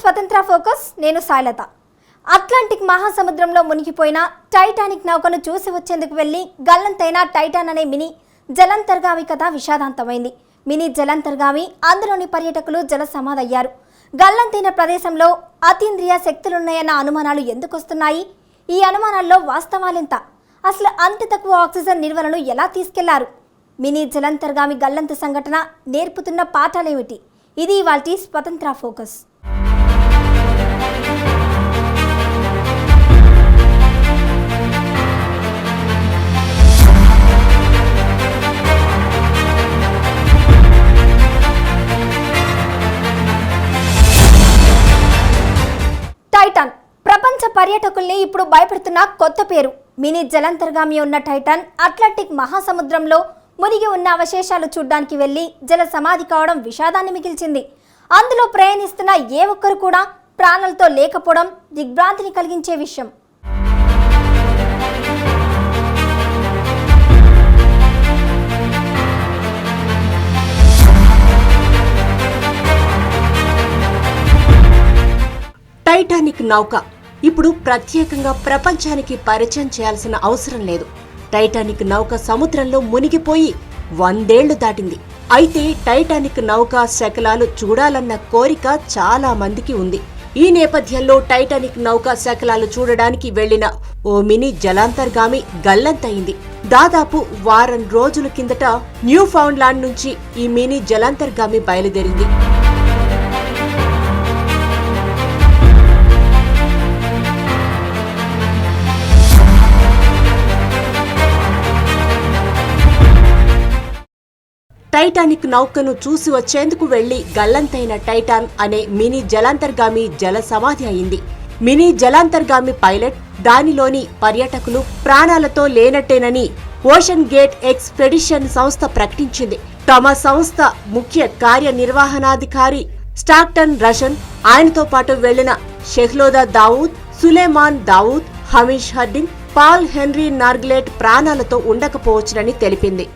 స్వతంత్ర ఫోకస్ నేను సాయలత. అట్లాంటిక్ మహాసముద్రంలో మునిగిపోయిన టైటానిక్ నౌకను చూసి వచ్చేందుకు వెళ్ళి గల్లంతైన టైటాన్ అనే మినీ జలంతర్గామి కథ విషాదాంతమైంది. మినీ జలంతర్గామి అందులోని పర్యటకులు జల సమాధయ్యారు గల్లంతైన ప్రదేశంలో అతీంద్రియ శక్తులున్నాయన్న అనుమానాలు ఎందుకొస్తున్నాయి? ఈ అనుమానాల్లో వాస్తవాలెంత? అసలు అంత తక్కువ ఆక్సిజన్ నిల్వలను ఎలా తీసుకెళ్ళారు? మినీ జలంతర్గామి గల్లంత సంఘటన నేర్పుతున్న పాఠాలేమిటి? ఇది ఇవాల్టి స్వతంత్ర ఫోకస్. పర్యాటకుల్ని ఇప్పుడు భయపెడుతున్న కొత్త పేరు. మినీ జలంతర్గామి ఉన్న టైటాన్ అట్లాంటిక్ మహాసముద్రంలో మునిగి ఉన్న అవశేషాలు చూడ్డానికి వెళ్ళి జల సమాధి కావడం విషాదాన్ని మిగిల్చింది. అందులో ప్రయాణిస్తున్న ఏ ఒక్కరు కూడా ప్రాణాలతో లేకపోవడం దిగ్భ్రాంతిని కలిగించే విషయం. టైటానిక్ నౌక ఇప్పుడు ప్రత్యేకంగా ప్రపంచానికి పరిచయం చేయాల్సిన అవసరం లేదు. టైటానిక్ నౌక సముద్రంలో మునిగిపోయి వందేళ్ళు దాటింది. అయితే టైటానిక్ నౌక శకలాలు చూడాలన్న కోరిక చాలా మందికి ఉంది. ఈ నేపథ్యంలో టైటానిక్ నౌక శకలాలు చూడడానికి వెళ్ళిన ఓ మినీ జలాంతర్గామి గల్లంతయింది. దాదాపు వారం రోజుల కిందట న్యూ ఫౌండ్లాండ్ నుంచి ఈ మినీ జలాంతర్గామి బయలుదేరింది. టైటానిక్ నౌకను చూసి వచ్చేందుకు వెళ్ళి గల్లంతైన టైటాన్ అనే మినీ జలాంతర్గామి జల సమాధి అయింది. మినీ జలాంతర్గామి పైలట్ దానిలోని పర్యాటకులు ప్రాణాలతో లేనట్టేనని ఓషన్ గేట్ ఎక్స్పెడిషన్ సంస్థ ప్రకటించింది. తమ సంస్థ ముఖ్య కార్యనిర్వహణాధికారి స్టాక్టన్ రషన్ ఆయనతో పాటు వెళ్ళిన షెహ్లోదా Dawood Suleman Dawood Hamish Harding Paul Henri Nargeolet ప్రాణాలతో ఉండకపోవచ్చునని తెలిపింది.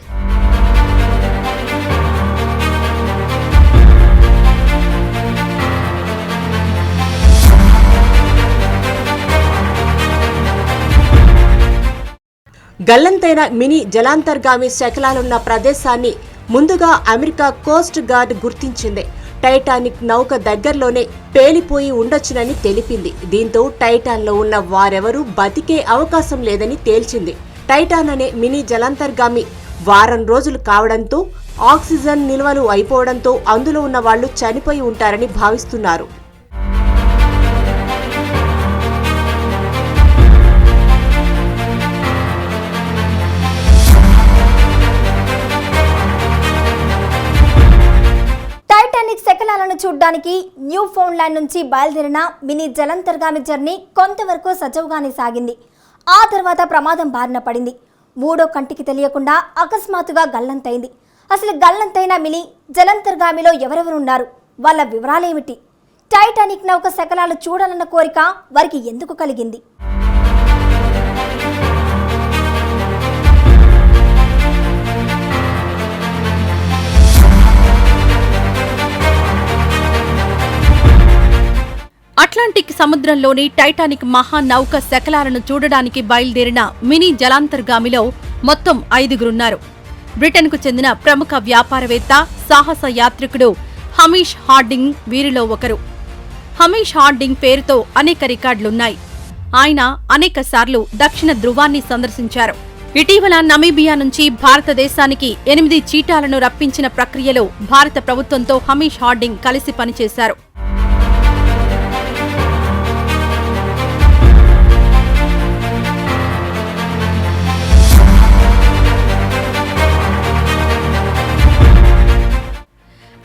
గల్లంతైన మినీ జలాంతర్గామి శకలాలున్న ప్రదేశాన్ని ముందుగా అమెరికా కోస్ట్ గార్డ్ గుర్తించింది. టైటానిక్ నౌక దగ్గరలోనే పేలిపోయి ఉండొచ్చునని తెలిపింది. దీంతో టైటాన్లో ఉన్న వారెవరూ బతికే అవకాశం లేదని తేల్చింది. టైటాన్ అనే మినీ జలాంతర్గామి వారం రోజులు కావడంతో ఆక్సిజన్ నిల్వలు అయిపోవడంతో అందులో ఉన్న వాళ్ళు చనిపోయి ఉంటారని భావిస్తున్నారు. నిజానికి చూడ్డానికి న్యూ ఫౌండ్లాండ్ నుంచి బయలుదేరిన మినీ జలంతర్గామి జర్నీ కొంతవరకు సజవుగానే సాగింది. ఆ తర్వాత ప్రమాదం బారిన పడింది. మూడో కంటికి తెలియకుండా అకస్మాత్తుగా గల్లంతైంది. అసలు గల్లంతైన మినీ జలంతర్గామిలో ఎవరెవరున్నారు? వాళ్ళ వివరాలేమిటి? టైటానిక్ నౌక శకలాలు చూడాలన్న కోరిక వారికి ఎందుకు కలిగింది? సముద్రంలోని టైటానిక్ మహానౌక శకలాలను చూడడానికి బయలుదేరిన మినీ జలాంతర్గామిలో మొత్తం ఐదుగురున్నారు. బ్రిటన్కు చెందిన ప్రముఖ వ్యాపారవేత్త సాహస యాత్రికుడు హమీష్ హార్డింగ్ వీరిలో ఒకరు. హమీష్ హార్డింగ్ పేరుతో అనేక రికార్డులున్నాయి. ఆయన అనేకసార్లు దక్షిణ ధృవాన్ని సందర్శించారు. ఇటీవల నమీబియా నుంచి భారతదేశానికి ఎనిమిది చీటాలను రప్పించిన ప్రక్రియలో భారత ప్రభుత్వంతో హమీష్ హార్డింగ్ కలిసి పనిచేశారు.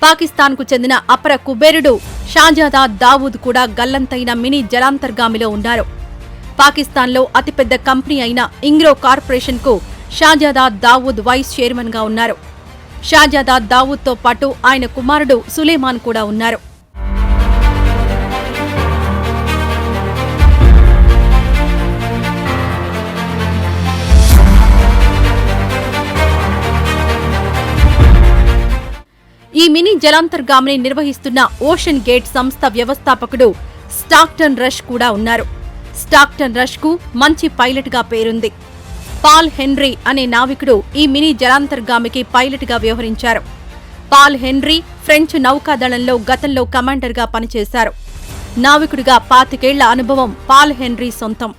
పాకిస్తాన్కు చెందిన అపర కుబేరుడు షాజాదా దావూద్ కూడా గల్లంతైన మినీ జలాంతర్గామిలో ఉన్నారు. పాకిస్తాన్లో అతిపెద్ద కంపెనీ అయిన ఇంగ్రో కార్పొరేషన్కు షాజాదా దావూద్ వైస్ చైర్మన్గా ఉన్నారు. షాజాదా దావూద్తో పాటు ఆయన కుమారుడు సులేమాన్ కూడా ఉన్నారు. ఈ మినీ జలాంతర్గామిని నిర్వహిస్తున్న ఓషన్ గేట్ సంస్థ వ్యవస్థాపకుడు స్టాక్టన్ రష్ కూడా ఉన్నారు. స్టాక్టన్ రష్కు మంచి పైలట్గా పేరుంది. పాల్ హెన్రీ అనే నావికుడు ఈ మినీ జలాంతర్గామికి పైలట్గా వ్యవహరించారు. పాల్ హెన్రీ ఫ్రెంచ్ నౌకాదళంలో గతంలో కమాండర్గా పనిచేశారు. నావికుడిగా పాతికేళ్ళ అనుభవం పాల్ హెన్రీ సొంతం.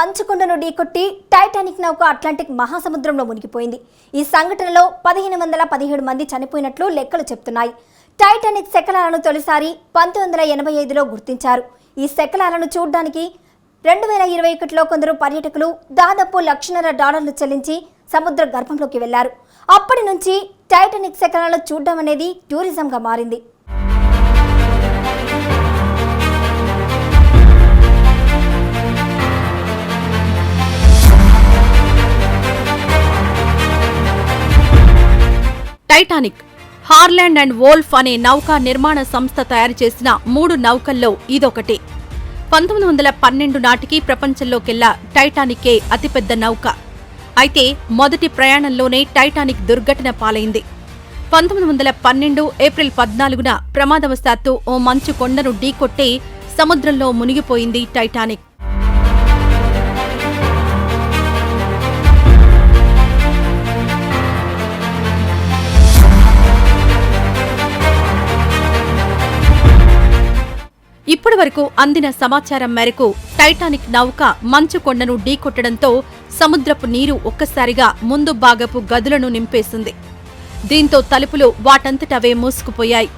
మంచుకొండను ఢీకొట్టి టైటానిక్ నౌక అట్లాంటిక్ మహాసముద్రంలో మునిగిపోయింది. ఈ సంఘటనలో పదిహేను వందల పదిహేడు మంది చనిపోయినట్లు లెక్కలు చెప్తున్నాయి. టైటానిక్ శకలాలను తొలిసారి పంతొమ్మిది వందల ఎనభై ఐదులో గుర్తించారు. ఈ శకలాలను చూడడానికి రెండు వేల ఇరవై ఒకటిలో కొందరు పర్యాటకులు దాదాపు లక్షన్నర డాలర్లు చెల్లించి సముద్ర గర్భంలోకి వెళ్ళారు. అప్పటి నుంచి టైటానిక్ శకలాలను చూడడం అనేది టూరిజంగా మారింది. టైటానిక్ హార్లాండ్ అండ్ వోల్ఫ్ అనే నౌకా నిర్మాణ సంస్థ తయారు చేసిన మూడు నౌకల్లో ఇదొకటి. పంతొమ్మిది వందల పన్నెండు నాటికి ప్రపంచంలోకెల్లా టైటానికే అతిపెద్ద నౌక. అయితే మొదటి ప్రయాణంలోనే టైటానిక్ దుర్ఘటన పాలైంది. పంతొమ్మిది వందల పన్నెండు ఏప్రిల్ పద్నాలుగున ప్రమాదవశాత్తు ఓ మంచు కొండను ఢీకొట్టి సముద్రంలో మునిగిపోయింది టైటానిక్. ఇప్పటి వరకు అందిన సమాచారం మేరకు టైటానిక్ నౌక మంచు కొండను ఢీకొట్టడంతో సముద్రపు నీరు ఒక్కసారిగా ముందు భాగపు గదులను నింపేసింది. దీంతో తలుపులు వాటంతటవే మూసుకుపోయాయి.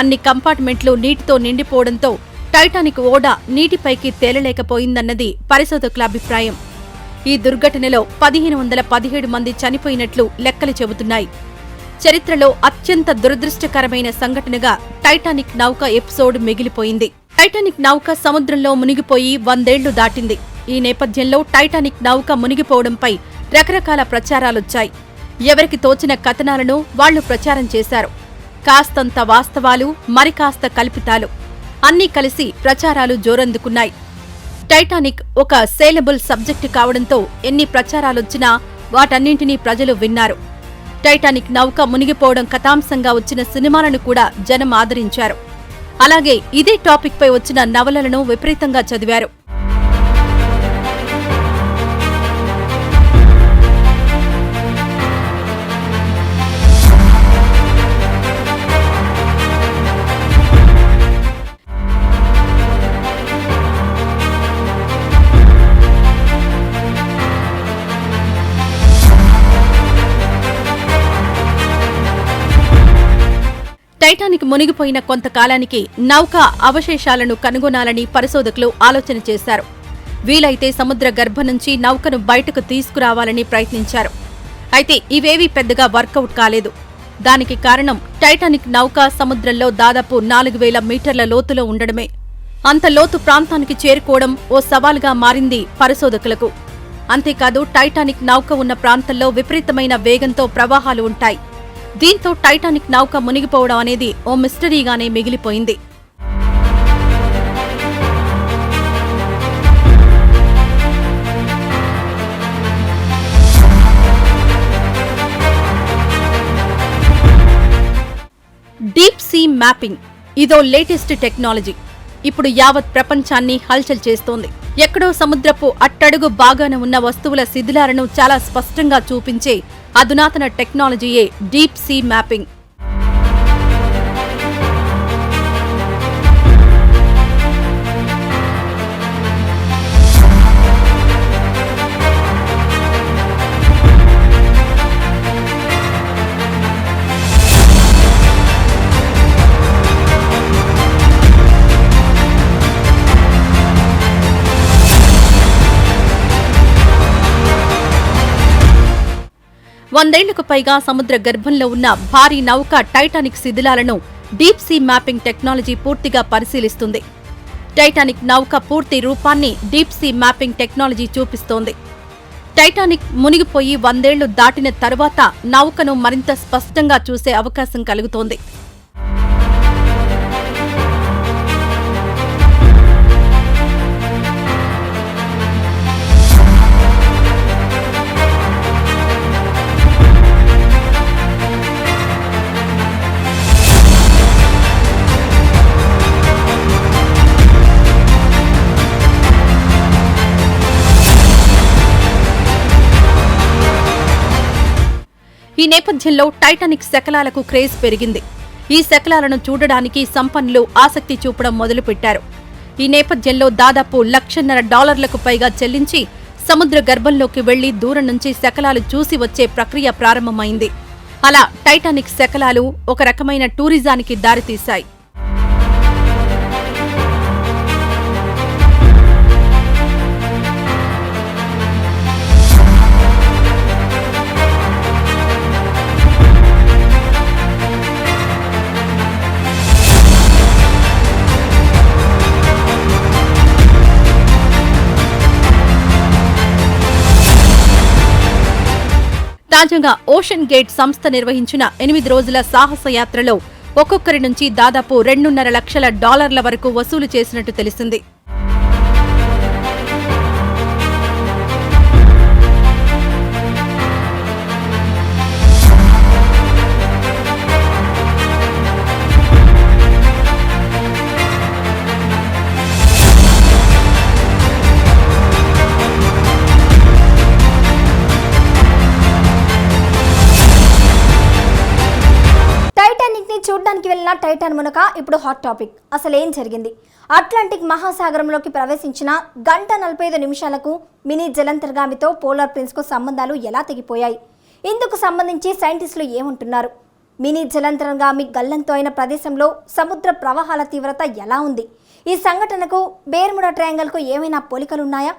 అన్ని కంపార్ట్మెంట్లు నీటితో నిండిపోవడంతో టైటానిక్ ఓడ నీటిపైకి తేలలేకపోయిందన్నది పరిశోధకుల అభిప్రాయం. ఈ దుర్ఘటనలో పదిహేను వందల పదిహేడు మంది చనిపోయినట్లు లెక్కలు చెబుతున్నాయి. చరిత్రలో అత్యంత దురదృష్టకరమైన సంఘటనగా టైటానిక్ నౌక ఎపిసోడ్ మిగిలిపోయింది. టైటానిక్ నౌక సముద్రంలో మునిగిపోయి వందేళ్ళు దాటింది. ఈ నేపథ్యంలో టైటానిక్ నౌక మునిగిపోవడంపై రకరకాల ప్రచారాలొచ్చాయి. ఎవరికి తోచిన కథనాలను వాళ్ళు ప్రచారం చేశారు. కాస్తంత వాస్తవాలు మరికాస్త కల్పితాలు. అన్నీ కలిసి ప్రచారాలు జోరందుకున్నాయి. టైటానిక్ ఒక సేలబుల్ సబ్జెక్టు కావడంతో ఎన్ని ప్రచారాలొచ్చినా వాటన్నింటినీ ప్రజలు విన్నారు. టైటానిక్ నౌక మునిగిపోవడం కథాంశంగా వచ్చిన సినిమాలను కూడా జనం ఆదరించారు. అలాగే ఇదే టాపిక్ పై వచ్చిన నవలలను విపరీతంగా చదివారు. సముద్రానికి మునిగిపోయిన కొంతకాలానికి నౌక అవశేషాలను కనుగొనాలని పరిశోధకులు ఆలోచన చేశారు. వీలైతే సముద్ర గర్భ నుంచి నౌకను బయటకు తీసుకురావాలని ప్రయత్నించారు. అయితే ఇవేవీ పెద్దగా వర్కౌట్ కాలేదు. దానికి కారణం టైటానిక్ నౌక సముద్రంలో దాదాపు నాలుగు వేల మీటర్ల లోతులో ఉండడమే. అంత లోతు ప్రాంతానికి చేరుకోవడం ఓ సవాల్గా మారింది పరిశోధకులకు. అంతేకాదు టైటానిక్ నౌక ఉన్న ప్రాంతంలో విపరీతమైన వేగంతో ప్రవాహాలు ఉంటాయి. దీంతో టైటానిక్ నౌక మునిగిపోవడం అనేది ఓ మిస్టరీగానే మిగిలిపోయింది. డీప్ సీ మ్యాపింగ్ ఇదో లేటెస్ట్ టెక్నాలజీ. ఇప్పుడు యావత్ ప్రపంచాన్ని హల్చల్ చేస్తోంది. ఎక్కడో సముద్రపు అట్టడుగు బాగాన ఉన్న వస్తువుల శిథిలాలను చాలా స్పష్టంగా చూపించే అధునాతన టెక్నాలజీయే డీప్ సీ మ్యాపింగ్ వందేళ్ళకు పైగా సముద్ర గర్భంలో ఉన్న భారీ నౌక టైటానిక్ శిథిలాలను డీప్ సీ మ్యాపింగ్ టెక్నాలజీ పూర్తిగా పరిశీలిస్తుంది. టైటానిక్ నౌక పూర్తి రూపాన్ని డీప్ సీ మ్యాపింగ్ టెక్నాలజీ చూపిస్తోంది. టైటానిక్ మునిగిపోయి వందేళ్ళు దాటిన తరువాత నౌకను మరింత స్పష్టంగా చూసే అవకాశం కలుగుతోంది. ఈ నేపథ్యంలో టైటానిక్ శకలాలకు క్రేజ్ పెరిగింది. ఈ శకలాలను చూడడానికి సంపన్నులు ఆసక్తి చూపడం మొదలుపెట్టారు. ఈ నేపథ్యంలో దాదాపు లక్షన్నర డాలర్లకు పైగా చెల్లించి సముద్ర గర్భంలోకి వెళ్ళి దూరం నుంచి శకలాలు చూసి వచ్చే ప్రక్రియ ప్రారంభమైంది. అలా టైటానిక్ శకలాలు ఒక రకమైన టూరిజానికి దారితీశాయి. తాజాగా ఓషన్ గేట్ సంస్థ నిర్వహించిన ఎనిమిది రోజుల సాహస యాత్రలో ఒక్కొక్కరి నుంచి దాదాపు రెండున్నర లక్షల డాలర్ల వరకు వసూలు చేసినట్టు తెలిసింది. చూడడానికి టైటాన్ మునక ఇప్పుడు హాట్ టాపిక్. అసలు ఏం జరిగింది? అట్లాంటిక్ మహాసాగరంలోకి ప్రవేశించిన గంట నలభై ఐదు నిమిషాలకు మినీ జలంతర్గామితో పోలార్ ప్రిన్స్కు సంబంధాలు ఎలా తెగిపోయాయి? ఇందుకు సంబంధించి సైంటిస్టులు ఏమంటున్నారు? మినీ జలంతర్గామి గల్లంతో అయిన ప్రదేశంలో సముద్ర ప్రవాహాల తీవ్రత ఎలా ఉంది? ఈ సంఘటనకు బేర్ముడా ట్రయాంగల్కు ఏమైనా పోలికలున్నాయా?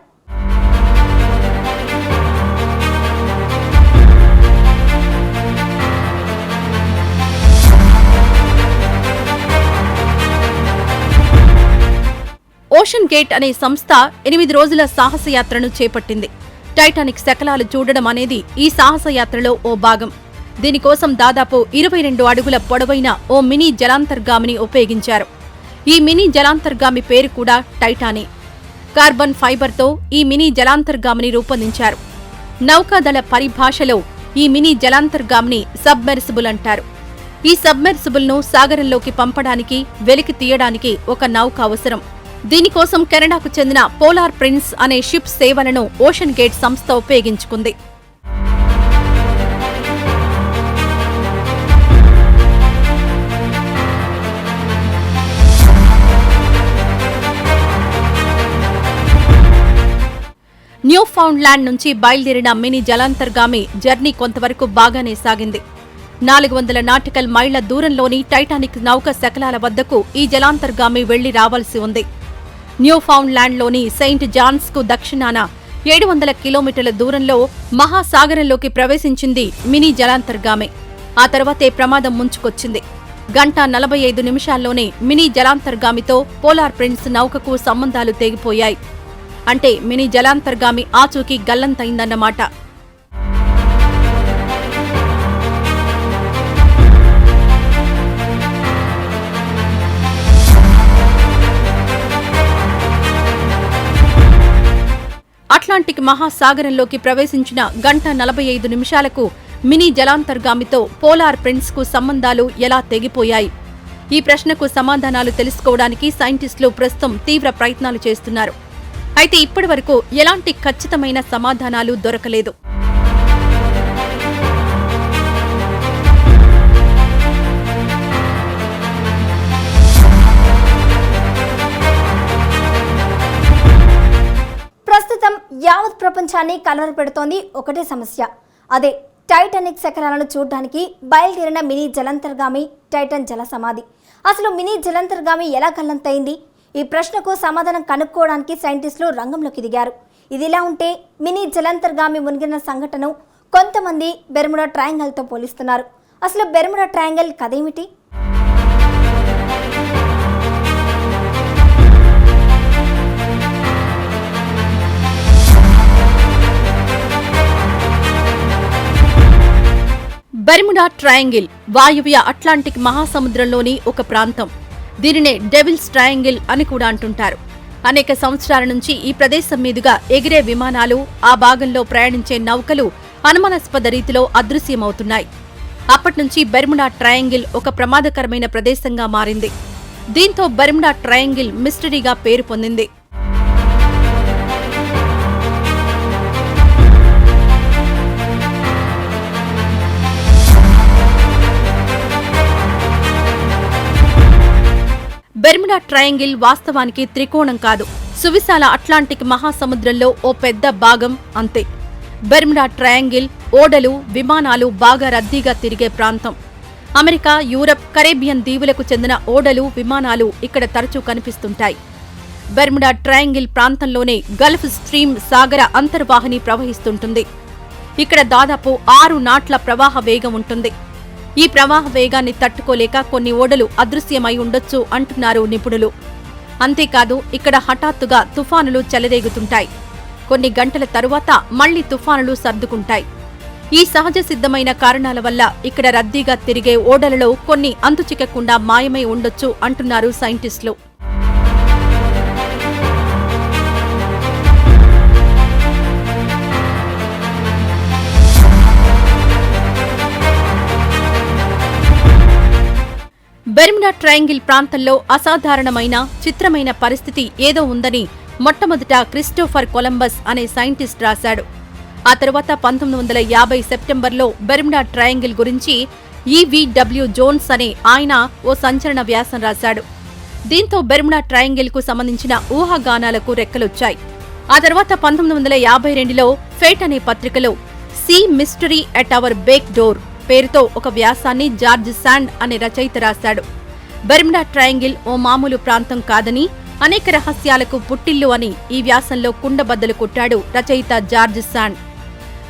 ఓషన్ గేట్ అనే సంస్థ ఎనిమిది రోజుల సాహసయాత్రను చేపట్టింది. టైటానిక్ శకలాలు చూడడం అనేది ఈ సాహసయాత్రలో ఓ భాగం. దీనికోసం దాదాపు ఇరవై రెండు అడుగుల పొడవైన ఓ మినీ జలాంతర్గామిని ఉపయోగించారు. ఈ మినీ జలాంతర్గామి పేరు కూడా టైటానే. కార్బన్ ఫైబర్తో ఈ మినీ జలాంతర్గామిని రూపొందించారు. నౌకాదళ పరిభాషలో ఈ మినీ జలాంతర్గామిని సబ్మెర్సిబుల్ అంటారు. ఈ సబ్మెర్సిబుల్ను సాగరంలోకి పంపడానికి వెలికి తీయడానికి ఒక నౌక అవసరం. దీనికోసం కెనడాకు చెందిన పోలార్ ప్రిన్స్ అనే షిప్ సేవలను ఓషన్ గేట్ సంస్థ ఉపయోగించుకుంది. న్యూ నుంచి బయలుదేరిన మినీ జలాంతర్గామి జర్నీ కొంతవరకు బాగానే సాగింది. నాలుగు వందల నాటికల్ మైళ్ళ దూరంలోని టైటానిక్ నౌక శకలాల వద్దకు ఈ జలాంతర్గామి వెళ్ళి రావాల్సి ఉంది. న్యూ ల్యాండ్లోని సెయింట్ జాన్స్కు దక్షిణాన ఏడు వందల కిలోమీటర్ల దూరంలో మహాసాగరంలోకి ప్రవేశించింది మినీ జలాంతర్గామి. ఆ తర్వాతే ప్రమాదం ముంచుకొచ్చింది. గంట నలభై ఐదు నిమిషాల్లోనే మినీ జలాంతర్గామితో పోలార్ ప్రిన్స్ నౌకకు సంబంధాలు తెగిపోయాయి. అంటే మినీ జలాంతర్గామి ఆచూకీ గల్లంతైందన్నమాట అట్లాంటిక్ మహాసాగరంలోకి ప్రవేశించిన గంట నలభై ఐదు నిమిషాలకు మినీ జలాంతర్గామితో పోలార్ ప్రిన్స్కు సంబంధాలు ఎలా తెగిపోయాయి? ఈ ప్రశ్నకు సమాధానాలు తెలుసుకోవడానికి సైంటిస్టులు ప్రస్తుతం తీవ్ర ప్రయత్నాలు చేస్తున్నారు. అయితే ఇప్పటివరకు ఎలాంటి ఖచ్చితమైన సమాధానాలు దొరకలేదు. ప్రపంచాన్ని కలవర పెడుతోంది ఒకటే సమస్య. అదే టైటానిక్ శకలాలను చూడడానికి బయలుదేరిన మినీ జలంతర్గామి టైటన్ జల సమాధి. అసలు మినీ జలంతర్గామి ఎలా గల్లంతైంది ఈ ప్రశ్నకు సమాధానం కనుక్కోవడానికి సైంటిస్టులు రంగంలోకి దిగారు. ఇదిలా ఉంటే మినీ జలంతర్గామి మునిగిన సంఘటన కొంతమంది బెర్ముడా ట్రయాంగిల్తో పోలిస్తున్నారు. అసలు బెర్ముడా ట్రయాంగిల్ కథేమిటి బెర్ముడా ట్రయాంగిల్ వాయువ్య అట్లాంటిక్ మహాసముద్రంలోని ఒక ప్రాంతం. దీనినే డెవిల్స్ ట్రయాంగిల్ అని కూడా అంటుంటారు. అనేక సంవత్సరాల నుంచి ఈ ప్రదేశం మీదుగా ఎగిరే విమానాలు ఆ భాగంలో ప్రయాణించే నౌకలు అనుమానాస్పద రీతిలో అదృశ్యమవుతున్నాయి. అప్పట్నుంచి బెర్ముడా ట్రయాంగిల్ ఒక ప్రమాదకరమైన ప్రదేశంగా మారింది. దీంతో బెర్ముడా ట్రయాంగిల్ మిస్టరీగా పేరు పొందింది. బెర్ముడా ట్రయాంగిల్ వాస్తవానికి త్రికోణం కాదు. సువిశాల అట్లాంటిక్ మహాసముద్రంలో ఓ పెద్ద భాగం అంతే. బెర్ముడా ట్రయాంగిల్ ఓడలు విమానాలు బాగా రద్దీగా తిరిగే ప్రాంతం. అమెరికా యూరప్ కరేబియన్ దీవులకు చెందిన ఓడలు విమానాలు ఇక్కడ తరచూ కనిపిస్తుంటాయి. బెర్ముడా ట్రయాంగిల్ ప్రాంతంలోనే గల్ఫ్ స్ట్రీమ్ సాగర అంతర్వాహిని ప్రవహిస్తుంటుంది. ఇక్కడ దాదాపు ఆరు నాట్ల ప్రవాహ వేగం ఉంటుంది. ఈ ప్రవాహ వేగాన్ని తట్టుకోలేక కొన్ని ఓడలు అదృశ్యమై ఉండొచ్చు అంటున్నారు నిపుణులు. అంతేకాదు ఇక్కడ హఠాత్తుగా తుఫానులు చెలరేగుతుంటాయి. కొన్ని గంటల తరువాత మళ్ళీ తుఫానులు సర్దుకుంటాయి. ఈ సహజ సిద్ధమైన కారణాల వల్ల ఇక్కడ రద్దీగా తిరిగే ఓడలలో కొన్ని అంతుచిక్కకుండా మాయమై ఉండొచ్చు అంటున్నారు సైంటిస్టులు. బెర్మినా ట్రయాంగిల్ ప్రాంతంలో అసాధారణమైన చిత్రమైన పరిస్థితి ఏదో ఉందని మొట్టమొదట క్రిస్టోఫర్ కొలంబస్ అనే సైంటిస్ట్ రాశాడు. ఆ తరువాత పంతొమ్మిది వందల యాభై సెప్టెంబర్లో బెర్మిడా ట్రయాంగిల్ గురించి ఈవిడబ్ల్యూ జోన్స్ అనే ఆయన ఓ సంచలన వ్యాసం రాశాడు. దీంతో బెర్ముడా ట్రయాంగిల్కు సంబంధించిన ఊహాగానాలకు రెక్కలొచ్చాయి. ఆ తర్వాత పంతొమ్మిది వందల యాభై రెండులో ఫేట్ అనే పత్రికలో sea mystery at our back door పేరుతో ఒక వ్యాసాన్ని జార్జ్ శాండ్ అనే రచయిత రాశాడు. బెర్మిడా ట్రయాంగిల్ ఓ మామూలు ప్రాంతం కాదని అనేక రహస్యాలకు పుట్టిల్లు అని ఈ వ్యాసంలో కుండబద్దలు కొట్టాడు రచయిత జార్జ్ శాండ్.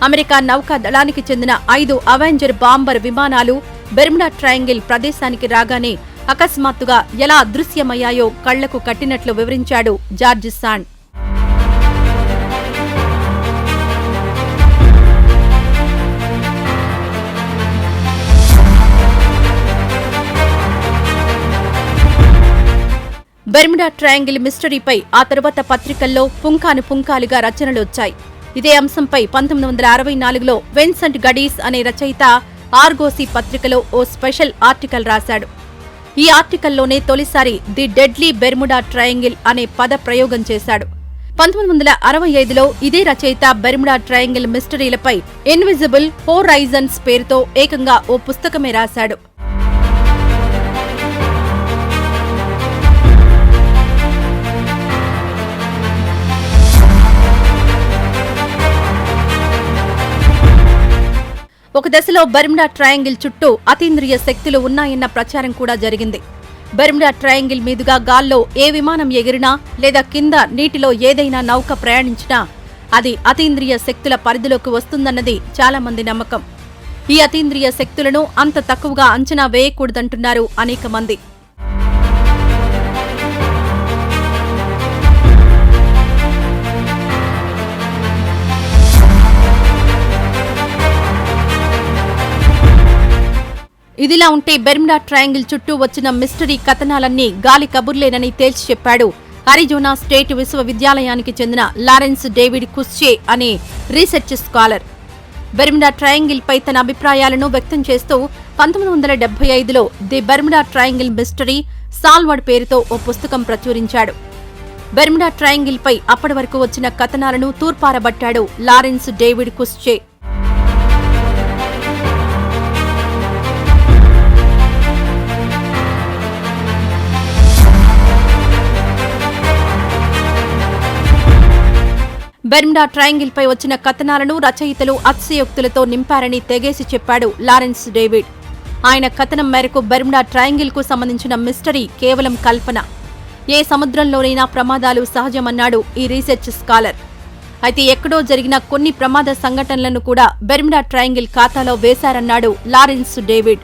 అమెరికా నౌకా దళానికి చెందిన ఐదు అవెంజర్ బాంబర్ విమానాలు బెర్మిడా ట్రయాంగిల్ ప్రదేశానికి రాగానే అకస్మాత్తుగా ఎలా అదృశ్యమయ్యాయో కళ్ళకు కట్టినట్లు వివరించాడు జార్జ్ శాండ్. బెర్ముడా ట్రయాంగిల్ మిస్టరీపై ఆ తరువాత పత్రికల్లో పుంకాను రచనలు వచ్చాయి ఇదే అంశంపై పంతొమ్మిది వందల అరవై నాలుగులో విన్సెంట్ గడీస్ అనే రచయిత ఆర్గోసి పత్రికలో ఓ స్పెషల్ ఆర్టికల్ రాశాడు. ఈ ఆర్టికల్లోనే తొలిసారి ది డెడ్లీ బెర్ముడా ట్రయాంగిల్ అనే పద ప్రయోగం చేశాడు. పంతొమ్మిది వందల అరవై ఐదులో ఇదే రచయిత బెర్ముడా ట్రయాంగిల్ మిస్టరీలపై ఇన్విజిబుల్ హోరైజన్స్ పేరుతో ఏకంగా ఓ పుస్తకమే రాశాడు. ఒక దశలో బర్మిడా ట్రయాంగిల్ చుట్టూ అతీంద్రియ శక్తులు ఉన్నాయన్న ప్రచారం కూడా జరిగింది. బర్మిడా ట్రయాంగిల్ మీదుగా గాల్లో ఏ విమానం ఎగిరినా లేదా కింద నీటిలో ఏదైనా నౌక ప్రయాణించినా అది అతీంద్రియ శక్తుల పరిధిలోకి వస్తుందన్నది చాలా మంది నమ్మకం. ఈ అతీంద్రియ శక్తులను అంత తక్కువగా అంచనా వేయకూడదంటున్నారు అనేక మంది. ఇదిలా ఉంటే బెర్మిడా ట్రయాంగిల్ చుట్టూ వచ్చిన మిస్టరీ కథనాలన్నీ గాలి కబుర్లేనని తేల్చి చెప్పాడు. అరిజోనా స్టేట్ విశ్వవిద్యాలయానికి చెందిన లారెన్స్ డేవిడ్ కుస్చే అనే రీసెర్చ్ స్కాలర్. బెర్మిడా ట్రయాంగిల్ పై తన అభిప్రాయాలను వ్యక్తం చేస్తూ పంతొమ్మిది వందల డెబ్బై ఐదులో the Bermuda Triangle mystery solved పేరుతో ఓ పుస్తకం ప్రచురించాడు. బెర్మిడా ట్రయాంగిల్ పై అప్పటి వరకు వచ్చిన కథనాలను తూర్పారబట్టాడు Lawrence David Kusche. Bermuda Triangle పై వచ్చిన కథనాలను రచయితలు అతిశయోక్తులతో నింపారని తెగేసి చెప్పాడు లారెన్స్ డేవిడ్. ఆయన కథనం మేరకు బెర్మిడా ట్రయాంగిల్కు సంబంధించిన మిస్టరీ కేవలం కల్పన. ఏ సముద్రంలోనైనా ప్రమాదాలు సహజమన్నాడు ఈ రీసెర్చ్ స్కాలర్. అయితే ఎక్కడో జరిగిన కొన్ని ప్రమాద సంఘటనలను కూడా బెర్మిడా ట్రయాంగిల్ ఖాతాలో వేశారన్నాడు లారెన్స్ డేవిడ్.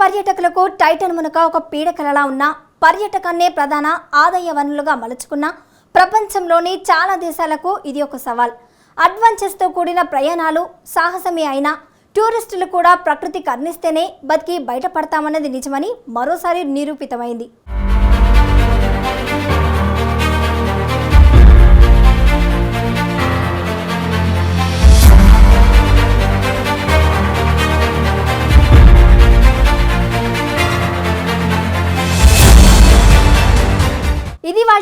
పర్యాటకులకు టైటన్ మునక ఒక పీడకలలా ఉన్న పర్యాటకాన్నే ప్రధాన ఆదాయ వనరులుగా మలుచుకున్న ప్రపంచంలోని చాలా దేశాలకు ఇది ఒక సవాల్. అడ్వెంచర్స్తో కూడిన ప్రయాణాలు సాహసమే అయినా టూరిస్టులు కూడా ప్రకృతి కర్ణిస్తేనే బతికి బయటపడతామన్నది నిజమని మరోసారి నిరూపితమైంది.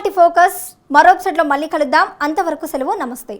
ఇది ఫోకస్ మరో ఎపిసోడ్లో మళ్ళీ కలుద్దాం. అంతవరకు సెలవు నమస్తే.